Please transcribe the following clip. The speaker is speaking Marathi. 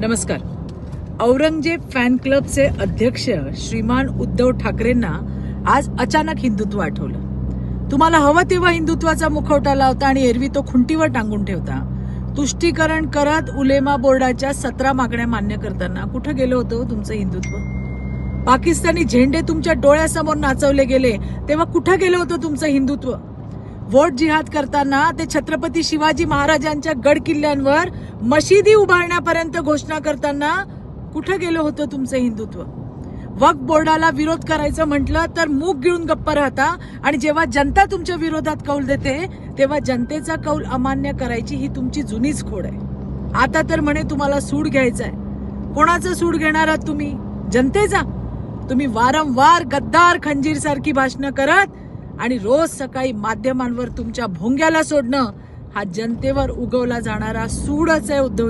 नमस्कार. औरंगजेब फॅन क्लबचे अध्यक्ष श्रीमान उद्धव ठाकरेंना आज अचानक हिंदुत्व आठवलं. तुम्हाला हवं तेव्हा हिंदुत्वाचा मुखवटा लावता आणि एरवी तो खुंटीवर टांगून ठेवता. तुष्टीकरण करत उलेमा बोर्डाच्या सतरा मागण्या मान्य करताना कुठं गेलं होतं तुमचं हिंदुत्व? पाकिस्तानी झेंडे तुमच्या डोळ्यासमोर नाचवले गेले तेव्हा कुठं गेलं होतं तुमचं हिंदुत्व? वोट जिहाद करताना ते छत्रपती शिवाजी महाराजांच्या गड किल्ल्यांवर मशिदी उभारण्यापर्यंत घोषणा करताना कुठं गेलं होतं तुमचं हिंदुत्व? वक्फ बोर्डाला विरोध करायचं म्हटलं तर मूग गिळून गप्प राहता आणि जेव्हा जनता तुमच्या विरोधात कौल देते तेव्हा जनतेचा कौल अमान्य करायची ही तुमची जुनीच खोड आहे. आता तर म्हणे तुम्हाला सूड घ्यायचा आहे कोणाचं सूड घेणार आहात तुम्ही? जनतेचा. तुम्ही वारंवार गद्दार खंजीर सारखी भाषणं करत आणि रोज सकाळी माध्यमांवर तुमच्या भोंग्याला सोडणं हा जनतेवर उगवला जाणारा सूडच आहे उद्धव